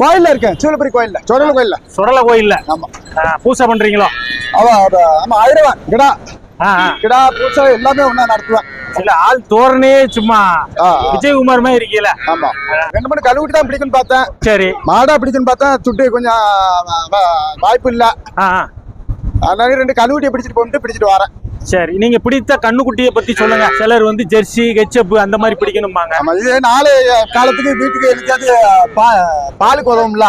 கோயில்ல இருக்கேன். சூலப்பரி கோயில்ல. சோழல கோயில்ல. சுடல கோயில்ல. ஆமா. பூசை பண்றீங்களோ? அவ ஆமா. ஆயிரவன் கிடா. கிடா பூசை எல்லாமே ஒண்ணா நடத்துவேன். இல்ல ஆள் தோரணே சும்மா. விஜயகுமார் மாதிரி இருக்கீல. ஆமா. ரெண்டு மணி கழுவிட்டு தான் பிடிக்குன்னு பார்த்தேன். சரி. மாடா பிடிக்குன்னு பார்த்தா துட்டு கொஞ்சம் வாய்ப்பு இல்ல. அதனால ரெண்டு கழுவுட்டியை பிடிச்சிட்டு போட்டு பிடிச்சிட்டு வரேன். சரி நீங்க பிடித்த கண்ணுக்குட்டியை பத்தி சொல்லுங்க. சிலர் வந்து ஜெர்சி கெச்சப் அந்த மாதிரி பிடிக்கணும்பாங்க. ஆமா இது நாலு காலத்துக்கு வீட்டுக்கு எனக்காவது பா- பாலுக்கு உதவும்ல?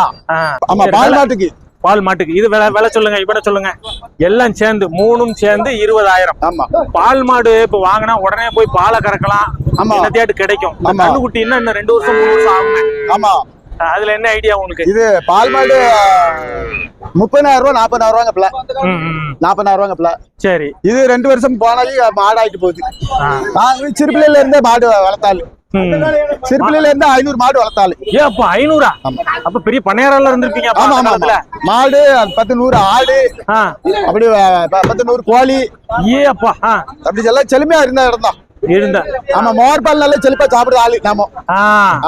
ஆமா பால் மாட்டுக்கு. பால் மாட்டுக்கு. இது விலை விலை சொல்லுங்க இவட சொல்லுங்க. எல்லாம் சேர்ந்து மூணும் சேர்ந்து இருபதாயிரம். ஆமா. பால் மாடு இப்ப வாங்கினா உடனே போய் பாலை கறக்கலாம். ஆமா. கிடைக்கும். கண்ணுக்குட்டின்னா இன்னும் ரெண்டு வருஷம் மூணு வருஷம் ஆகுங்க. ஆமா. அதுல என்ன ஐடியா உங்களுக்கு இது பால் மாடு முப்பதாயிரம் ரூபா நாற்பதாயிரம் ரூபாங்க பிள்ளை. நாற்பதாயிரம் ரூபாங்க பிள்ளை சரி இது ரெண்டு வருஷம் போனாலே மாடாயிட்டு போகுது. நான் சிறுபிள்ளையில இருந்தே மாடு வளர்த்தாள் ம். சிறுபிள்ளையில இருந்து ஐநூறு மாடு வளர்த்தாள் ஏன் அப்ப ஐநூறா அப்ப பெரிய பணியாரம் இருந்திருப்பீங்க ஆமா. மாடு பத்து நூறு ஆடு. அப்படி பத்து நூறு கோழி ஏ அப்பா. அப்படி எல்லாம் செழுமையா இருந்த இடம் தான் இருந்த. ஆமா மோர் பால் நல்லா செழிப்பா சாப்பிடுற ஆளு. நாம ஆ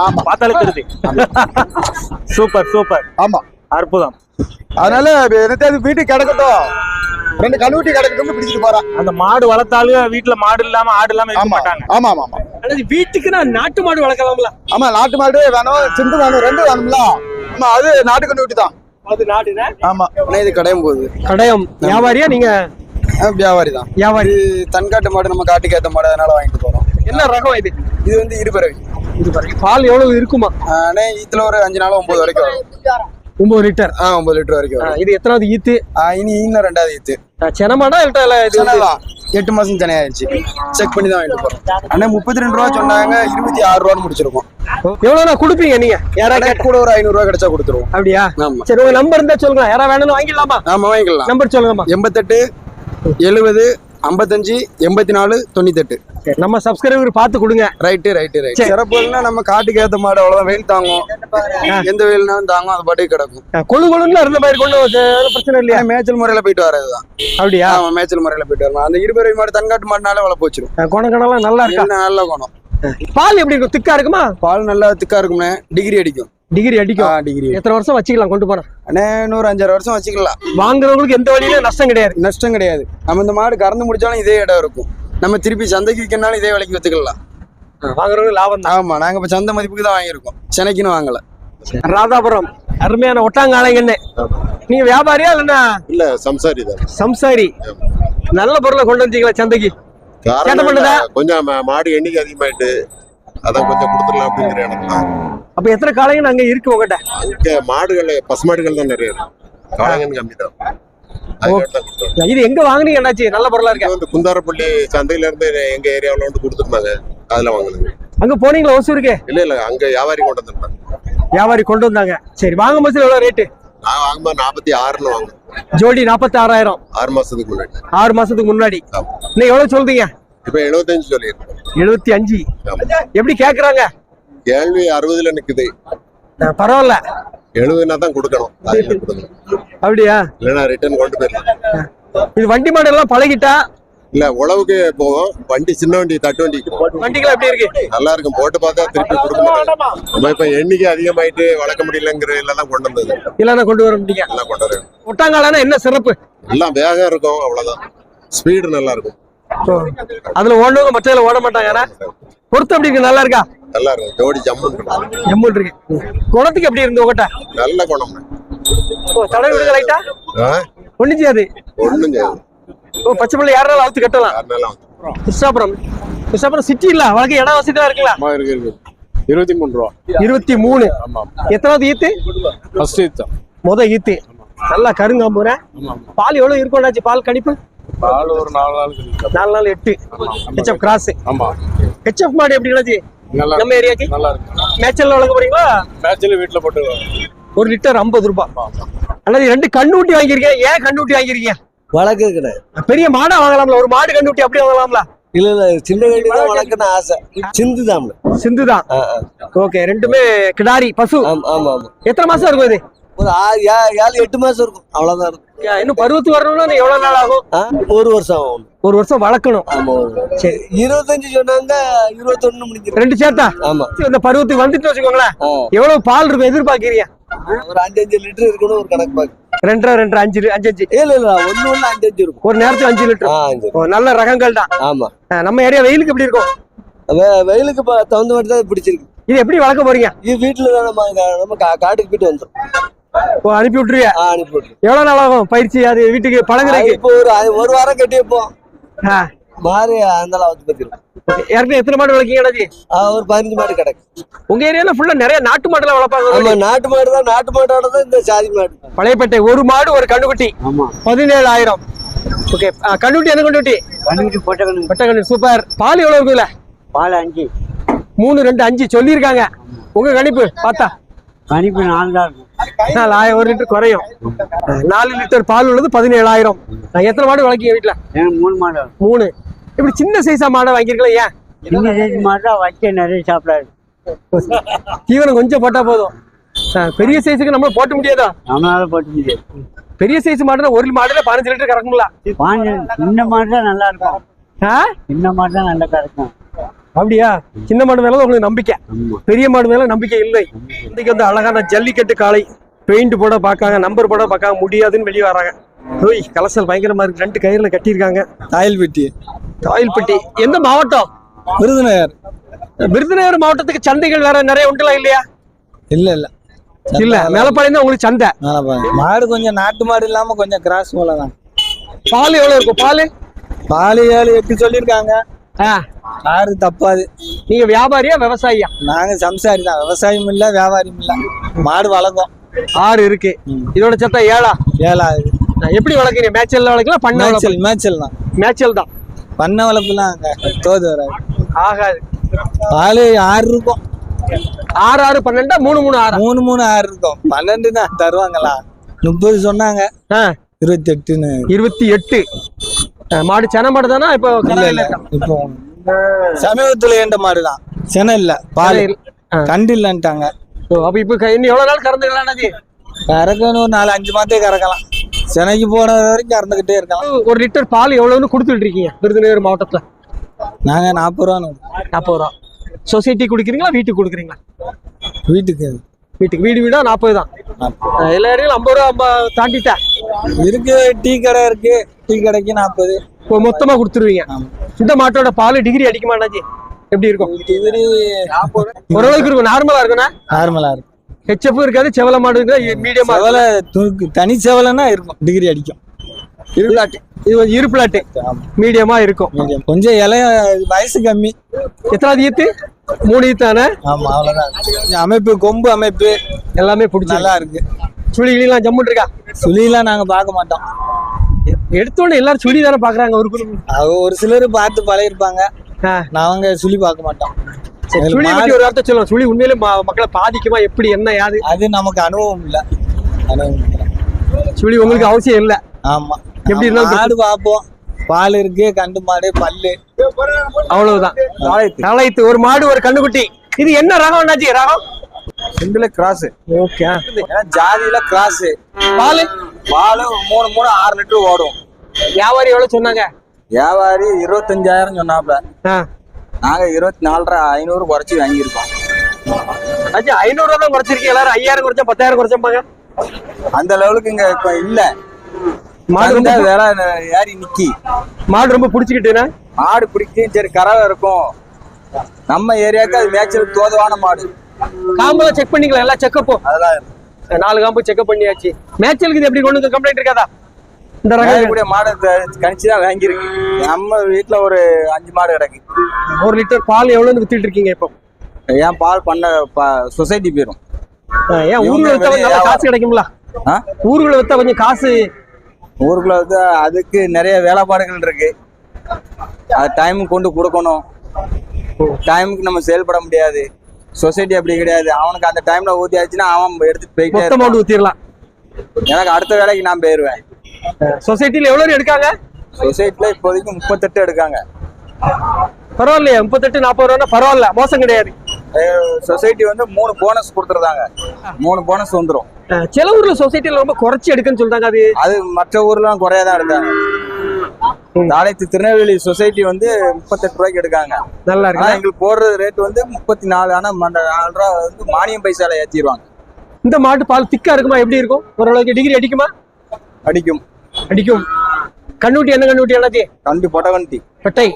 ஆமா. பார்த்தாலே தெரியுது. Super super. ஆமா. அற்புதம். அதனால என்னத்தையாவது வீட்டுக்கு கிடக்கட்டும். ரெண்டு கழுவுட்டி கிடக்கட்டும் பிடிச்சிட்டு போறேன் அந்த மாடு வளர்த்தாலும் வீட்டுல மாடு இல்லாம ஆடு இல்லாம இருக்க ஆமா. மாட்டாங்க. ஆமா ஆமா ஆமா. வீட்டுக்கு நான் நாட்டு மாடு வளர்க்கலாம்ல? ஆமா நாட்டு மாடு வேணும் சிந்து வேணும் ரெண்டு வேணும்ல. ஆமா அது நாட்டு கண்டுபிடி தான். அது நாடுனா? ஆமா. இது கடையும் போகுது. கடையம். வியாபாரியா நீங்க? வியாபாரி தான் வியாபாரி. தன்காட்டு மாடு நம்ம காட்டுக்கு ஏத்த மாடு அதனால வாங்கிட்டு போறோம். என்ன ரகம் இது? இது வந்து இருபறவை. பாருங்க பால் எவ்வளவு இருக்குமா? ஆனா ஈத்துல ஒரு அஞ்சு நாள் ஒன்பது வரைக்கும் வரும். ஒன்பது லிட்டர். ஆ ஒன்பது லிட்டர் வரைக்கும் இது எத்தனாவது ஈத்து? இனி இன்னும் ரெண்டாவது ஈத்து. செனமாடா இல்ல எட்டு மாசம் சென்னையாயிருச்சு செக் பண்ணி தான் வாங்கிட்டு போறோம். ஆனா முப்பத்தி ரெண்டு ரூபா சொன்னாங்க இருபத்தி ஆறு ரூபான்னு முடிச்சிருக்கோம். எவ்வளவுண்ணா கொடுப்பீங்க நீங்க? யாரா கடை ஒரு ஐநூறு ரூபா கிடைச்சா கொடுத்துருவோம். அப்படியா? ஆமா. சரி உங்க நம்பர் இருந்தா சொல்லுங்க. யாரா வேணும்னு வாங்கிடலாமா? ஆமா வாங்கிக்கலாம் நம்பர் சொல்லுங்கம்மா. எண்பத்தெட்டு எழுபது ஐம்பத்தஞ்சு எண்பத்தி நாலு தொண்ணூத்தெட்டு நம்ம சப்ஸ்கிரைபர் பார்த்து கொடுங்க. ரைட்டு ரைட்டு ரைட் சிறப்புன்னா நம்ம காட்டுக்கு ஏத்த மாடு அவ்வளவுதான். வெயில் தாங்கும். எந்த வெயில்னாலும் தாங்கும். அது பாட்டுக்கு கிடக்கும். கொழு கொழுன்னு இருந்த மாதிரி கொண்டு பிரச்சனை இல்லையா? மேய்ச்சல் முறையில போயிட்டு வரதுதான் அப்படியா? ஆமா மேய்ச்சல் முறையில போயிட்டு வரலாம் அந்த இருபது மாடு தன்காட்டு மாடுனால வளர்ப்பு வச்சிரும். குணக்கணம்லாம் நல்லா இருக்கா? நல்ல குணம். பால் எப்படி இருக்கும்? திக்கா இருக்குமா? பால் நல்லா திக்கா இருக்கும்னே. டிகிரி அடிக்கும். டிகிரி ஆ அடிக்கும். டிகிரி எத்தனை வருஷம் வச்சுக்கலாம் கொண்டு போனா? அண்ணே இன்னொரு அஞ்சாறு வருஷம் வச்சுக்கலாம். வாங்குறவங்களுக்கு எந்த வழியிலும் நஷ்டம் கிடையாது. நஷ்டம் கிடையாது. நம்ம இந்த மாடு கறந்து முடிச்சாலும் இதே இடம் இருக்கும். நம்ம திருப்பி சந்தைக்கு விற்கனாலும் இதே விலைக்கு வித்துக்கலாம். வாங்குறவங்களுக்கு லாபம் தான். ஆமா நாங்க இப்ப சந்தை மதிப்புக்கு தான் வாங்கியிருக்கோம். சென்னைக்குன்னு வாங்கல. ராதாபுரம் அருமையான ஒட்டாங்காளைங்கன்னு. நீங்க வியாபாரியா இல்லைன்னா? இல்ல சம்சாரி தான். சம்சாரி. நல்ல பொருளை கொண்டு வந்தீங்களா சந்தைக்கு? கொஞ்சம் மாடு எண்ணிக்கை அதிகமாயிட்டு அதான் கொஞ்சம் கொடுத்துடலாம் அப்படிங்கிற இடம் தான் அப்ப எத்தனை காளைங்க அங்க இருக்கு உங்ககிட்ட? அங்க மாடுகள் பசுமாடுகள் தான் நிறைய இருக்கு. காளைங்கன்னு கம்மி தான். இது எங்க வாங்குனீங்க என்னாச்சு? நல்ல பொருளா இருக்க? வந்து குந்தாரப்பள்ளி சந்தையில இருந்து எங்க ஏரியாவுல வந்து கொடுத்துருந்தாங்க. அதுல வாங்கினது. அங்க போனீங்களா ஒசூருக்கு இல்ல இல்ல அங்க வியாபாரி கொண்டு வந்திருந்தாங்க. வியாபாரி கொண்டு வந்தாங்க. சரி வாங்கும் போது எவ்வளவு ரேட்டு நான் வாங்கும்போது நாற்பத்தி ஆறுன்னு வாங்கினேன். ஜோடி நாற்பத்தி ஆறாயிரம். ஆறு மாசத்துக்கு முன்னாடி. ஆறு மாசத்துக்கு முன்னாடி. இன்னும் எவ்வளவு சொல்றீங்க? இப்ப எழுபத்தஞ்சு சொல்லியிருக்கேன் எழுபத்தி அஞ்சு. எப்படி கேக்குறாங்க? கேள்வி அறுபதுல நிக்குது. பரவாயில்ல. எழுபதுனா தான் கொடுக்கணும். கொடுக்கணும். அப்படியா? இல்லைன்னா ரிட்டர்ன் கொண்டு போயிடலாம். இது வண்டி மாடு எல்லாம் பழகிட்டா? இல்ல உழவுக்கு போவோம். வண்டி சின்ன வண்டி தட்டு வண்டி. வண்டிகள் எப்படி இருக்கு? நல்லா இருக்கும். போட்டு பார்த்தா திருப்பி கொடுக்க மாட்டாங்க. நம்ம இப்ப எண்ணிக்கை அதிகமாயிட்டு வளர்க்க முடியலங்கிற எல்லாம் கொண்டு வந்தது. இல்லைன்னா கொண்டு வர முடியுங்க எல்லாம் கொண்டு வரேன் ஒட்டாங்காலனா என்ன சிறப்பு? எல்லாம் வேகம் இருக்கும் அவ்வளவுதான். ஸ்பீடு நல்லா இருக்கும். அதுல ஓடுறவங்க மற்றதுல ஓட மாட்டாங்க. பொருத்தம் எப்படி இருக்கு? நல்லா இருக்கா? நல்லா இருக்கும் ஜோடி ஜம்முன்னு இருக்கும் எம்மூல் இருக்கு. குணத்துக்கு எப்படி இருந்து உங்ககிட்ட? நல்ல குணம். ஓ தடவை விடுங்க லைட்டா ஒண்ணு செய்யாது. ஒண்ணும் செய்யாது. ஓ பச்சை பிள்ளை யாராலும் அவுத்து கட்டலாம். கிருஷ்ணாபுரம். கிருஷ்ணாபுரம் சிட்டி இல்ல? வழக்கு இடம் வசதி தான் இருக்குல்ல ஆமா இருக்கு இருக்கு. இருபத்தி மூணு ரூபா. இருபத்தி மூணு. ஆமா எத்தனாவது ஈத்து? ஃபர்ஸ்ட் முத ஈத்து. நல்லா கருங்காம்புற பால் எவ்வளவு இருக்கும்னாச்சு? பால் கணிப்பு? ஒரு நாலு நாள் நாலு நாள் எட்டு. ஹெச்எஃப் கிராஸ் ஆமா. ஹெச்எஃப் மாடு எப்படி நல்லா நம்ம ஏரியாக்கு? நல்லா இருக்கு. மேட்சல்ல வளர்க்க போறீங்களா? மேட்ச்ல வீட்டுல போட்டு ஒரு லிட்டர் ஐம்பது ரூபாய் அண்ணா ரெண்டு கண்ணுட்டி வாங்கியிருக்கேன். ஏன் கண்ணுட்டி வாங்கியிருக்கீங்க? வழக்கு கிடையாது பெரிய மாடா வாங்கலாம்ல. ஒரு மாடு கண்ணுட்டி அப்படியே வாங்கலாம்ல. இல்ல இல்ல சின்ன கண்டி தான் வளர்க்கணும் ஆசை. சிந்து தான் சிந்து தான் ஓகே ரெண்டுமே கிடாரி பசு. ஆமா ஆமா ஆமா. எத்தனை மாசம் இருக்கும் இது? ஒரு ஆறு ஏழு எட்டு மாசம் இருக்கும். அவ்வளவுதான் இருக்கும். இன்னும் பருவத்து வரணும்னா எவ்வளவு நாள் ஆகும்? ஒரு வருஷம் ஆகும். ஒரு வருஷம் வளர்க்கணும். ஆமா சரி. இருபத்தஞ்சு சொன்னாங்க இருபத்தொன்னு முடிஞ்சிடும். ரெண்டு சேர்த்தா? ஆமா. இந்த பருவத்துக்கு வந்துட்டு வச்சுக்கோங்களேன். எவ்வளவு பால் இருக்கும் எதிர்பார்க்கறீங்க? ஒரு அஞ்சு அஞ்சு லிட்டர் இருக்கணும் ஒரு கணக்கு பாக்கு ரெண்டரை ரெண்டரை அஞ்சு அஞ்சு அஞ்சு இல்ல இல்ல ஒண்ணு ஒண்ணு அஞ்சு அஞ்சு இருக்கும். ஒரு நேரத்துக்கு அஞ்சு லிட்டர். நல்ல ரகங்கள் தான். ஆமா. நம்ம ஏரியா வெயிலுக்கு எப்படி இருக்கும்? வெயிலுக்கு தகுந்த மாதிரி தான் பிடிச்சிருக்கு. இது எப்படி வளர்க்க போறீங்க? இது வீட்டுல தான் நம்ம நம்ம காட்டுக்கு போயிட்டு வந்துடும் ஓ, அனுப்பி விட்டுருவிய? அனுப்பி விட்டுரு. எவ்வளவு நாள் ஆகும் பயிற்சி? அது வீட்டுக்கு பழங்குறதுக்கு இப்போ ஒரு ஒரு வாரம் கட்டி வைப்போம். ஆ, மாறி அந்த வந்து பத்திரும். ஏற்கனவே எத்தனை மாடு வளர்க்கீங்க ஒரு பதினஞ்சு மாடு கிடக்கு. உங்க ஏரியால ஃபுல்லா நிறைய நாட்டு மாடுலாம் வளர்ப்பாங்க ஆமா நாட்டு மாடு தான் நாட்டு மாட்டோட தான் இந்த சாதி மாடு. பழையப்பேட்டை ஒரு மாடு ஒரு கண்ணுக்குட்டி. ஆமா. பதினேழாயிரம். ஓகே. கண்ணுக்குட்டி என்ன கண்ணுக்குட்டி? கண்ணுக்கு போட்ட கண்ணு பட்டை கண்ணு சூப்பர். பால் எவ்வளவு இருக்குல்ல பால் அஞ்சு. மூணு ரெண்டு அஞ்சு சொல்லியிருக்காங்க. உங்க கணிப்பு பார்த்தா. கணிப்பு நாலு தான் இருக்கும். நாலு ஆயிரம் ஒரு லிட்டர் குறையும். நாலு லிட்டர் பால் உள்ளது பதினேழாயிரம். நான் எத்தனை மாடு வளர்க்கீங்க வீட்டுல மூணு மாடு மூணு. இப்படி சின்ன சைஸா மாடை வாங்கியிருக்கலாம் ஏன்? சின்ன சைஸ் மாடு வைக்க நிறைய சாப்பிடாது. தீவனம் கொஞ்சம் போட்டா போதும். பெரிய சைஸுக்கு நம்ம போட்ட முடியாதா? நம்மளால போட்டு முடியாது. பெரிய சைஸ் மாடுனா ஒரு மாடுல பதினஞ்சு லிட்டர் கறக்குங்களா சின்ன மாடு தான் நல்லா இருக்கும்? சின்ன மாடு தான் நல்லா கறக்கும். அப்படியா? சின்ன மாடு மேல உங்களுக்கு நம்பிக்கை. பெரிய மாடு மேல நம்பிக்கை இல்லை. இன்னைக்கு வந்து அழகான ஜல்லிக்கட்டு காளை. பெயிண்ட் போட பார்க்காங்க நம்பர் போட பார்க்காங்க முடியாதுன்னு வெளியே வராங்க. ஓய் கலசல் பயங்கரமா இருக்கு. ரெண்டு கயிறுல கட்டியிருக்காங்க. தாயல்பட்டி. தாயில்பட்டி. எந்த மாவட்டம்? விருதுநகர். விருதுநகர் மாவட்டத்துக்கு சந்தைகள் வேற நிறைய உண்டுலாம் இல்லையா? இல்ல இல்ல. இல்ல மேலப்பாளையம் தான் உங்களுக்கு சந்தை. மாடு கொஞ்சம் நாட்டு மாடு இல்லாம கொஞ்சம் கிராஸ் போல தான். பால் எவ்வளவு இருக்கும்? பால்? பால் ஏழு எட்டு சொல்லியிருக்காங்க. ஆ, ஆறு தப்பாது. நீங்க வியாபாரியா விவசாயியா? நாங்க சம்சாரி தான். விவசாயம் இல்ல வியாபாரியும் இல்ல. மாடு வளர்க்கும். ஆறு இருக்கு. இதோட சத்தம் ஏழா? நான் எப்படி வளர்க்குறீங்க? மேய்ச்சல் வளர்க்கலாம் பண்ண மேய்ச்சல் மேய்ச்சல் தான் மேய்ச்சல் தான். பண்ண வளர்ப்புலாம் தோது வராது. ஆகாது. பால் ஆறு இருக்கும். ஆறு ஆறு பன்னெண்டா? மூணு மூணு ஆறா? மூணு மூணு ஆறு இருக்கும். பன்னெண்டு தான் தருவாங்களா? முப்பது சொன்னாங்க. இருபத்தி எட்டுன்னு இருபத்தி எட்டு. மாடு சென மாடு தானா? இப்போ? இப்போ சமீபத்துல ஏண்ட மாடு தான் சென இல்ல. பால். கண்டு இல்லன்ட்டாங்க. ஓ, அப்ப இப்ப க- இன்னும் எவ்வளவு நாள் கறந்துக்கலாம்னாச்சு கறக்கணும் ஒரு நாலு அஞ்சு மாதே கறக்கலாம். சென்னைக்கு போன வரைக்கும் கறந்துக்கிட்டே இருக்கலாம். ஒரு லிட்டர் பால் எவ்வளவுன்னு கொடுத்துட்டு இருக்கீங்க விருதுநகர் மாவட்டத்துல? நாங்க நாற்பது ரூபா நாற்பது ரூபா. சொசைட்டி கொடுக்குறீங்களா வீட்டுக்கு கொடுக்குறீங்களா? வீட்டுக்கு. வீட்டுக்கு. வீடு வீடா? நாற்பது தான். ஆ, எல்லா ஏரியாலும் ஐம்பது ரூபா ஐம்பது தாண்டிட்டேன் இருக்கு டீ கடை இருக்கு. டீ கடைக்கு நாற்பது. இப்போ மொத்தமா கொடுத்துருவீங்க. இந்த மாட்டோட பால் டிகிரி அடிக்க மாட்டாச்சு எப்படி இருக்கும்? ஓரளவுக்கு இருக்கும். நார்மலா இருக்கும்னா? நார்மலா இருக்கும். ஹெச்எஃப் இருக்காது செவல மாடு இருக்காது மீடியமா செவலை தூக்கு தனி செவலைன்னா இருக்கும். டிகிரி அடிக்கும். இருளாட்டி. இது கொஞ்சம் இருப்பிலாட்டு. மீடியமா இருக்கும். Medium. கொஞ்சம் இலைய வயசு கம்மி. எத்தனாவது ஈத்து? மூணு ஈத்தானே ஆமா அவ்வளவுதான். கொஞ்சம் அமைப்பு கொம்பு அமைப்பு. எல்லாமே பிடிச்சி நல்லா இருக்கு. சுழிலாம் ஜம்முன் இருக்கா? சுழிலாம் நாங்க பார்க்க மாட்டோம். எடுத்தோடனே எல்லாரும் சுழி தானே பாக்குறாங்க ஒரு குடும்பம். ஒரு சிலர் பார்த்து பழகிருப்பாங்க நாங்க சுழி பார்க்க மாட்டோம். சுழி பத்தி ஒரு வார்த்தை சொல்லுவோம் சுழி உண்மையிலே மக்களை பாதிக்குமா? எப்படி? என்ன? யாது? அது நமக்கு அனுபவம் இல்ல. அனுபவம் இல்ல. சுழி உங்களுக்கு அவசியம் இல்ல. ஆமா. எப்படி இருந்தாலும் மாடு பார்ப்போம். பால் இருக்கு கண்டு மாடு பல்லு. அவ்வளவுதான். நாளைத்து ஒரு மாடு ஒரு கண்ணுக்குட்டி. இது என்ன ரகம் என்னாச்சு ரகம்? ரெண்டுல கிராஸ் ஓகே. ஜாதியில கிராஸ் பால்? பால் மூணு மூணு ஆறு லிட்டர் ஓடும். வியாபாரி எவ்வளவு சொன்னாங்க? வியாபாரி இருபத்தஞ்சாயிரம் சொன்னாப்ல. நாங்க இருபத்தி நாலரை ஐநூறு குறைச்சி வாங்கியிருக்கோம். ஆச்சு ஐநூறு ரூபா தான் குறைச்சிருக்கீங்க. எல்லாரும் ஐயாயிரம் குறைச்சா பத்தாயிரம் குறைச்சப்பாங்க அந்த லெவலுக்கு இங்க இப்ப இல்ல. மாடு ரொம்ப விலை ஏறி நிக்கி. மாடு ரொம்ப பிடிச்சிக்கிட்டேனா மாடு பிடிக்கும் சரி கறவை இருக்கும். நம்ம ஏரியாவுக்கு அது மேய்ச்சல் தோதுவான மாடு. காம்பெல்லாம் செக் பண்ணிக்கலாம். எல்லாம் செக்கப் அதெல்லாம் இருக்கு. நாலு காம்பு செக்அப் பண்ணியாச்சு. மேய்ச்சலுக்கு இது எப்படி கொண்டு வந்து கம்ப்ளைண்ட் இருக்காதா? இந்த ரகம் மேயக்கூடிய மாடு கணிச்சு தான் வாங்கியிருக்கு. நம்ம வீட்டுல ஒரு அஞ்சு மாடு கிடக்கு. ஒரு லிட்டர் பால் எவ்வளவுன்னு வித்துட்டு இருக்கீங்க இப்போ? ஏன் பால் பண்ண சொசைட்டி போயிரும். ஆ, ஏன் ஊர்ல வித்தா நல்லா காசு கிடைக்கும்ல? ஊர்ல வித்தா கொஞ்சம் காசு ஊருக்குள்ள வந்து அதுக்கு நிறைய வேலைப்பாடுகள் இருக்கு. அது டைமுக்கு கொண்டு கொடுக்கணும். டைமுக்கு நம்ம செயல்பட முடியாது. சொசைட்டி அப்படி கிடையாது. அவனுக்கு அந்த டைம்ல ஊத்தி ஆச்சுன்னா அவன் எடுத்துட்டு போயிட்டே ஊத்திடலாம். எனக்கு அடுத்த வேலைக்கு நான் போயிருவேன். சொசைட்டில எவ்வளவு எடுக்காங்க சொசைட்டில இப்போதைக்கு முப்பத்தெட்டு எடுக்காங்க. பரவாயில்லையா முப்பத்தெட்டு நாற்பது ரூபா பரவாயில்ல மோசம் கிடையாது. சொசைட்டி வந்து மூணு போனஸ் கொடுத்துருந்தாங்க மூணு போனஸ் வந்துரும். ஆ, சில ஊர்ல சொசைட்டில ரொம்ப குறைச்சி எடுக்குன்னு சொல்றாங்க அது. அது மற்ற ஊர்லாம் குறையாதான் எடுக்காங்க நாளைக்கு திருநெல்வேலி சொசைட்டி வந்து முப்பத்தெட்டு ரூபாய்க்கு எடுக்காங்க. நல்லா இருக்கு. எங்களுக்கு போடுற ரேட் வந்து முப்பத்தி நாலு ஆனா நாலு ரூபா வந்து மானியம் பைசால ஏத்திடுவாங்க இந்த மாட்டு பால் திக்கா இருக்குமா? எப்படி இருக்கும்? ஓரளவுக்கு டிகிரி அடிக்குமா? அடிக்கும். அடிக்கும். கண்ணுட்டி என்ன கண்ணுட்டி எல்லாத்தையும்? கண்டு பொட்டகண்டி பெட்டை.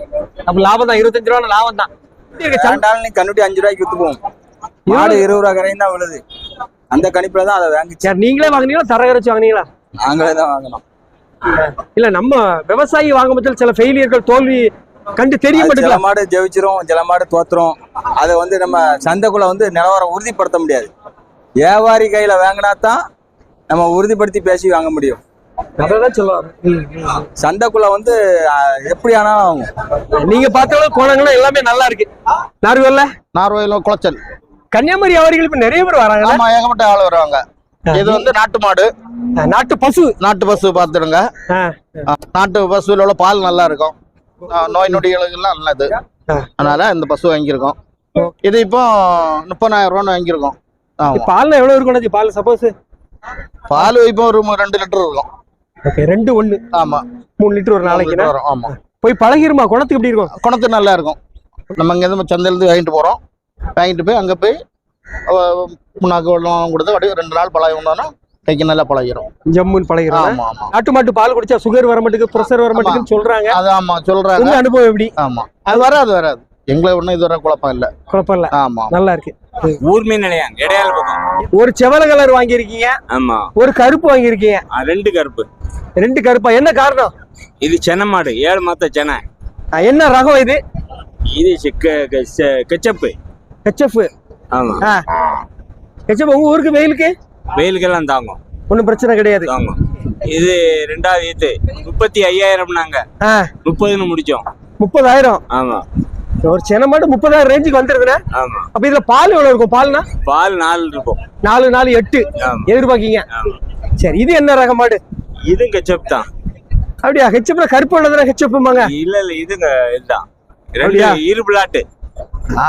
அப்ப லாபம் தான் இருபத்தஞ்சு ரூபா லாபம் தான்? ரெண்டாள் நீ கண்ணுட்டி அஞ்சு ரூபாய்க்கு வித்து போவோம் மாடு இருபது ரூபா கரையும் தான் விழுது. அந்த கணிப்புல தான் அதை வாங்கிச்சு. சரி நீங்களே வாங்குனீங்களா? தரகர் வச்சு வாங்குனீங்களா? நாங்களே தான் வாங்கணும் இல்ல நம்ம விவசாயி வாங்கும் பட்சத்தில் சில ஃபெயிலியர்கள் தோல்வி கண்டு தெரிய அது சில மாடு ஜெயிச்சிரும் சில மாடு தோத்துரும். அதை வந்து நம்ம சந்தைக்குள்ள வந்து நிலவரம் உறுதிப்படுத்த முடியாது. வியாபாரி கையில வாங்கினா தான் நம்ம உறுதிப்படுத்தி பேசி வாங்க முடியும். சொல்லுவாங்க சந்தைக்குள்ள வந்து எப்படி ஆனாலும் நீங்க பார்த்தாலும் கோணங்களும் எல்லாமே நல்லா இருக்கு. நார்வேல்ல நார்வேலும் குளச்சல். கன்னியாகுமரி வியாபாரிகள் இப்ப நிறைய பேர் வராங்கல்ல? ஆமா ஏகப்பட்ட ஆள் வருவாங்க. இது வந்து நாட்டு மாடு. நாட்டு பசு. நாட்டு பசு ஆ, நாட்டு பசுல உள்ள பால் நல்லா இருக்கும். நோய் நொடிகளுக்கெல்லாம் நல்லது. அதனால இந்த பசு வாங்கியிருக்கோம். இது இப்போ முப்பதாயிரம் ரூபான்னு வாங்கியிருக்கோம். பால்ல எவ்வளவு இருக்கும்? பால் சப்போஸ் பால் இப்போ ஒரு ரெண்டு லிட்டர் இருக்கும். ஓகே ரெண்டு ஒண்ணு. ஆமா. மூணு லிட்டர் ஒரு நாளைக்கு வரும் ஆமா. போய் பழகிருமா? குணத்துக்கு எப்படி இருக்கும்? குணத்து நல்லா இருக்கும் நம்ம இங்கேருந்து சந்தையிலேருந்து வாங்கிட்டு போகிறோம் வாங்கிட்டு போய் அங்கே போய் புண்ணாக்கு வெள்ளம் கொடுத்து அப்படியே ரெண்டு நாள் பழகி வந்தோன்னா கைக்கு நல்லா பழகிரும். ஜம்முன்னு பழகிரும் ஆமா ஆமா. நாட்டு மாட்டு பால் குடிச்சா சுகர் வர மாட்டேங்குது ப்ரெஷர் வர மாட்டேங்குதுன்னு சொல்றாங்க. அது ஆமா சொல்றாங்க. உங்க அனுபவம் எப்படி? ஆமா. அது வராது வராது. எங்களை ஒன்றும் இதுவரை குழப்பம் இல்லை. குழப்பம் இல்ல. ஆமா நல்லா இருக்கு. ஊர்மீ நிலையம் இடையால ஒரு செவல கலர் வாங்கியிருக்கீங்க. ஆமா. ஒரு கருப்பு வாங்கியிருக்கீங்க. ரெண்டு கருப்பு. ரெண்டு கருப்பா. என்ன காரணம்? இது சென்னை மாடு. ஏழு மாத்த சென்னை. என்ன ரகம் இது? இது கெச்சப்பு. ஹெச்எஃப் ஆமா. ஹெச்எஃப் உங்க ஊருக்கு வெயிலுக்கு? வெயிலுக்கெல்லாம் தாங்கும். ஒன்றும் பிரச்சனை கிடையாது. தாங்கும். இது ரெண்டாவது ஈத்து முப்பத்தி ஐயாயிரம் நாங்க முப்பதுன்னு முடிச்சோம். முப்பதாயிரம்? ஆமா. ஒரு சென்னை மாடு முப்பதாயிரம் ரேஞ்சுக்கு வந்துருதுண்ணே. ஆமா. அப்ப இதுல பால் எவ்வளவு இருக்கும்? பால்னா? பால் நாலு இருக்கும். நாலு நாலு எட்டு. ஆமா. எதிர்பார்க்கீங்க. ஆமா. சரி இது என்ன ரக மாடு? இதுவும் கெச்சப் தான். அப்படியா? ஹெச்எப்ல கருப்பு உள்ளதுனா ஹெச்எப்மாங்க இல்ல இல்ல இதுங்க இதுதான். ரெண்டு? இரு பிளாட்டு.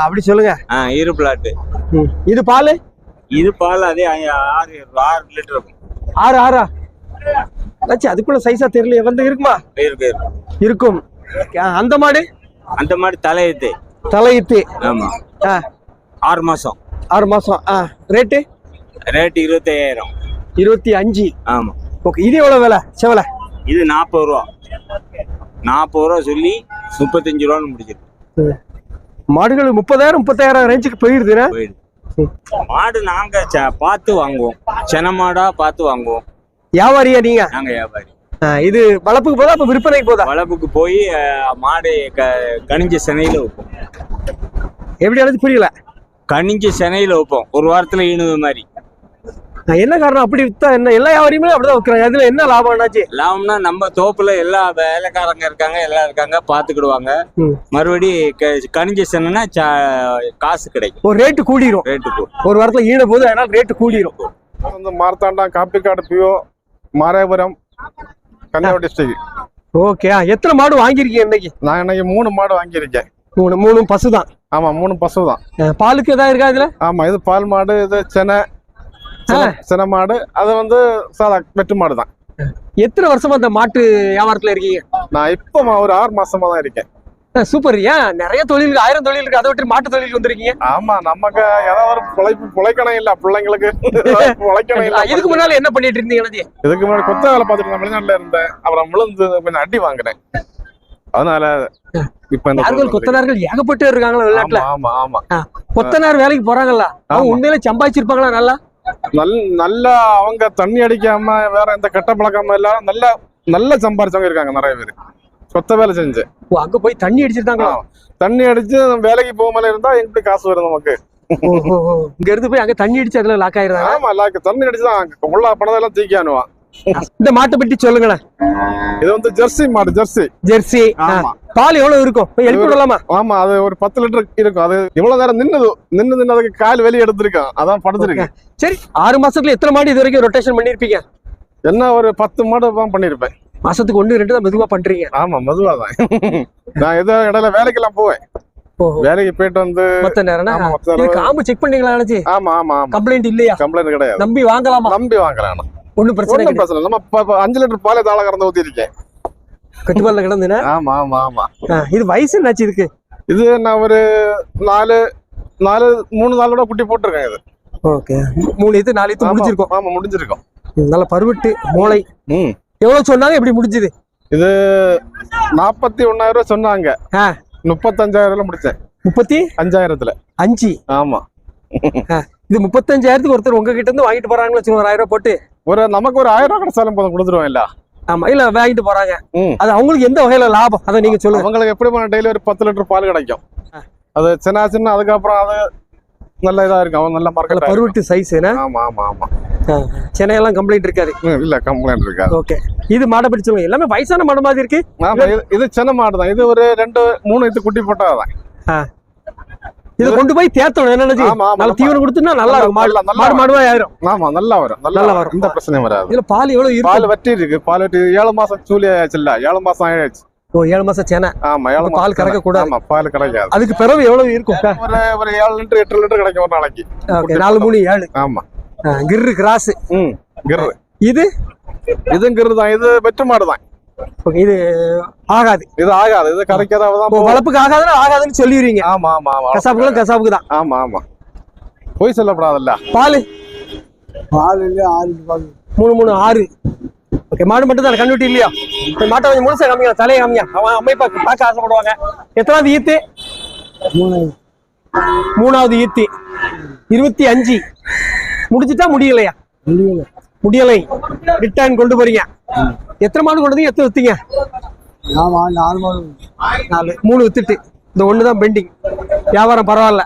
அப்படி சொல்லுங்க. ஆ இரு பிளாட்டு. இது பால்? இது பால் அதே ஆறு ஆறு லிட்டர் இருக்கும். ஆறு ஆறா? ஆச்சு அதுக்குள்ள சைஸா தெரியல வந்து இருக்குமா? இருக்கு இருக்கு. இருக்கும். அந்த மாடு? அந்த மாதிரி தலையத்து தலையித்து ஆமா. ஆறு மாசம். ஆறு மாசம். ஆ ரேட்டு ரேட் இருபத்தி ஐயாயிரம் இருபத்தி அஞ்சு. ஆமா. ஓகே இது எவ்வளவு விலை? செவலை? இது நாற்பது ரூபா. நாற்பது ரூபா சொல்லி முப்பத்தஞ்சு ரூபான்னு முடிச்சிருக்கு. மாடுகள் முப்பதாயிரம் முப்பத்தாயிரம் ரேஞ்சுக்கு போயிடுதுண்ணே போயிடுது. மாடு நாங்க ச- பார்த்து வாங்குவோம். சென மாடா பார்த்து வாங்குவோம். வியாபாரியா நீங்க? நாங்க வியாபாரி. இது வளர்ப்புக்கு போதா அப்ப விற்பனைக்கு போதா? வளப்புக்கு போய் மாடு கனிஞ்ச செனையில வைப்போம். எப்படி அழைச்சு புரியல? கனிஞ்ச செனையில வைப்போம். ஒரு வாரத்துல ஈணுது மாதிரி. என்ன காரணம்? அப்படி வித்தா என்ன? எல்லா வியாபாரியுமே அப்படிதான் வைக்கிறாங்க. அதுல என்ன லாபம் என்னாச்சு? லாபம்னா நம்ம தோப்புல எல்லா வேலைக்காரங்க இருக்காங்க எல்லாம் இருக்காங்க பாத்துக்கிடுவாங்க. மறுபடி க- கனிஞ்ச சென்னா காசு கிடைக்கும். ஒரு ரேட்டு கூடிரும். ரேட்டுக்கு ஒரு வாரத்துல ஈன போது அதனால ரேட்டு கூடிரும். வந்து Marthanda Kappikadu PO Marayapuram Kanniyakumari district okay எத்தனை மாடு வாங்கியிருக்கீங்க இன்னைக்கு? நான் இன்னைக்கு மூணு மாடு வாங்கியிருக்கேன். மூணு மூணு பசு தான் ஆமா மூணு பசு தான் பாலுக்கு ஏதாவது இருக்கா இதுல? ஆமா இது பால் மாடு இது செனை செனை- மாடு அது வந்து சாதா வெட்டு மாடு தான் எத்தனை வருஷமா இந்த மாட்டு வியாபாரத்துல இருக்கீங்க? நான் இப்போ ஒரு ஆறு மாசமா தான் இருக்கேன். சூப்பர். ஏன்? நிறைய தொழில் ஆயிரம் தொழில் இருக்கு அதை விட்டு மாட்டு தொழிலுக்கு வந்திருக்கீங்க. ஆமா நமக்கு ஏதாவது பிழைப்பு பிழைக்கணும் இல்ல பிள்ளைங்களுக்கு. பிழைக்கணும் இல்ல இதுக்கு முன்னால என்ன பண்ணிட்டு இருந்தீங்க? இதுக்கு முன்னாடி கொத்த வேலை பார்த்துட்டு நான் வெளிநாட்டுல இருந்தேன். அப்புறம் விழுந்து கொஞ்சம் அடி வாங்கினேன். அதனால இப்ப தொழில் கொத்தனார்கள்? ஏகப்பட்டு இருக்காங்களா வெளிநாட்டுல? ஆமா ஆமா கொத்தனார் வேலைக்கு போறாங்கல்ல? அவங்க. உண்மையில சம்பாதிச்சிருப்பாங்களா நல்லா? நல் நல்லா அவங்க தண்ணி அடிக்காம வேற எந்த கெட்ட பழக்கமும் இல்லாம நல்ல நல்ல சம்பாரிச்சவங்க இருக்காங்க நிறைய பேர். கொத்த வேலை செஞ்சு. ஓ, அங்க போய் தண்ணி அடிச்சிருக்காங்களா ஆ. தண்ணி அடிச்சு வேலைக்கு போகாமல இருந்தா எப்படி காசு வரும் நமக்கு. இங்க இருந்து போய் அங்க தண்ணி அடிச்சு அதுல லாக் ஆயிருந்தாங்க ஆமா லாக்கு தண்ணி அடிச்சுதான் உள்ள பணத்தெல்லாம் தூக்கி இந்த மாட்டை பற்றி சொல்லுங்களேன். இது வந்து ஜெர்சி மாடு ஜெர்சி. ஜெர்சி. ஆமா. பால் எவ்வளவு இருக்கும்? எழுப்பி விடலாமா? ஆமா அது ஒரு பத்து லிட்டர் இருக்கும். அது இவ்வளவு நேரம் நின்னுது நின்னு நின்னு அதுக்கு கால் வெளியே எடுத்திருக்கான். அதான் படுத்திருக்கு சரி ஆறு மாசத்துல எத்தனை மாடு இது வரைக்கும் ரொட்டேஷன் பண்ணிருப்பீங்க? என்ன ஒரு பத்து மாடு பண்ணிருப்பேன். மாசத்துக்கு ஒண்ணு ரெண்டு தான் மெதுவா பண்றீங்க. ஆமா மெதுவா தான். நான் ஏதோ இடையில வேலைக்கெல்லாம் போவேன். வேலைக்கு போயிட்டு வந்து மொத்த நேரம். காம்பு செக் பண்ணீங்களா நினைச்சு ஆமா ஆமா கம்ப்ளைண்ட் இல்லையா? கம்ப்ளைண்ட் கிடையாது. நம்பி வாங்கலாமா? நம்பி வாங்கலாம் ஒண்ணும் பிரச்சனை பிரச்சனை. நம்ம அஞ்சு லிட்டர் பாலே தாள கறந்து ஊத்திருக்கேன் கட்டுப்பாடுல கிடந்துனா? ஆமா ஆமா ஆமா. இது வயசு என்னாச்சு இதுக்கு? இது நான் ஒரு நாலு நாலு மூணு நாளோட குட்டி போட்டிருக்கேன் இது. ஓகே. மூணு இது நாலு இது முடிஞ்சிருக்கும். ஆமா முடிஞ்சிருக்கும். நல்ல பருவட்டு மூளை. ம். எவ்வளவு சொன்னாங்க எப்படி முடிஞ்சது? இது நாற்பத்தி ஒன்னாயிரம் ரூபாய் சொன்னாங்க. ஆ. முப்பத்தஞ்சாயிரம் முடிச்சேன். முப்பத்தி? அஞ்சாயிரத்துல. அஞ்சு. ஆமா. இது முப்பத்தஞ்சாயிரத்துக்கு ஒருத்தர் உங்ககிட்ட இருந்து வாங்கிட்டு போறாங்கன்னு வச்சுக்கோங்க ஒரு ஆயிரம் ரூபாய் போட்டு. ஒரு நமக்கு ஒரு ஆயிரம் ரூபாய் கிடைச்சாலும் போதும் கொடுத்துருவோம் இல்ல? ஆமா இல்ல வாங்கிட்டு போறாங்க. அது அவங்களுக்கு எந்த வகையில லாபம்? அதை நீங்க சொல்லுங்க. அவங்களுக்கு எப்படி பண்ண டெய்லி ஒரு பத்து லிட்டர் பால் கிடைக்கும். அது சின்ன சின்ன அதுக்கப்புறம் அது நல்ல இதா இருக்கும். அவன் நல்ல மார்க்கெட் பருவட்டு சைஸ் ஆமா ஆமா ஆமா. சென்னையெல்லாம் கம்ப்ளைண்ட் இருக்காது. இல்ல கம்ப்ளைண்ட் இருக்காது. ஓகே. இது மாடை பற்றி சொல்லுங்க. எல்லாமே வயசான மாடு மாதிரி இருக்கு. இது சின்ன மாடு தான் இது ஒரு ரெண்டு மூணு இது குட்டி போட்டாதான் இதை கொண்டு போய் தேத்தணும் என்ன ஆமா, ஆமா. நல்ல தீவனம் கொடுத்தா நல்லா இருக்கும். மாடு மாடுவா ஆயிரும். ஆமா நல்லா வரும். நல்லா வரும். எந்த பிரச்சனையும் வராது. இதுல பால் எவ்வளவு பால் வட்டி இருக்கு. பால் வட்டி ஏழு மாசம் சூலி ஆயாச்சு இல்ல. ஏழு மாசம் ஆயாச்சு ஓ ஏழு மாசம் சேனை. ஆமா ஏழு பால் கறக்க கூடாது. ஆமா பால் கிடைக்காது அதுக்கு பிறகு எவ்வளவு இருக்கும்? ஒரு ஒரு ஏழு லிட்டர் எட்டு லிட்டர் கிடைக்கும் ஒரு நாளைக்கு. ஓகே நாலு மூணு ஏழு. ஆமா. கிர்ரு கிராஸ் ம் கிரு இது? கிரு தான். இது வெட்டு மாடு தான். இது ஆகாது. இது ஆகாது. இது போகும். வளர்ப்புக்கு ஆகாதுன்னா ஆகாதுன்னு சொல்லிடுவீங்க. ஆமா ஆமா ஆமா. கசாப்புகளும் கசாப்புக்கு தான். ஆமா ஆமா. பொய் சொல்லப்படாதல்ல. பால். பால் இல்லை ஆறு பால். மூணு மூணு ஆறு. ஓகே மாடு மட்டும் தான் கண்ணுட்டி இல்லையா? இந்த மாட்டை கொஞ்சம் முழுசா காமிங்க தலையை காமிங்க. அவன் அம்மை பார்க்க பார்க்க ஆசைப்படுவாங்க. எத்தனாவது ஈத்து? மூணு மூணாவது ஈத்து. இருபத்தி அஞ்சு. முடிச்சுட்டா முடியலையா? முடியல. முடியலை. ரிட்டர்ன் கொண்டு போறீங்க. எத்தனை மாடு கொண்டு வந்து எத்தனை வித்தீங்க நாலு மூணு வித்துட்டு. இந்த ஒன்று தான் பெண்டிங் வியாபாரம் பரவாயில்ல.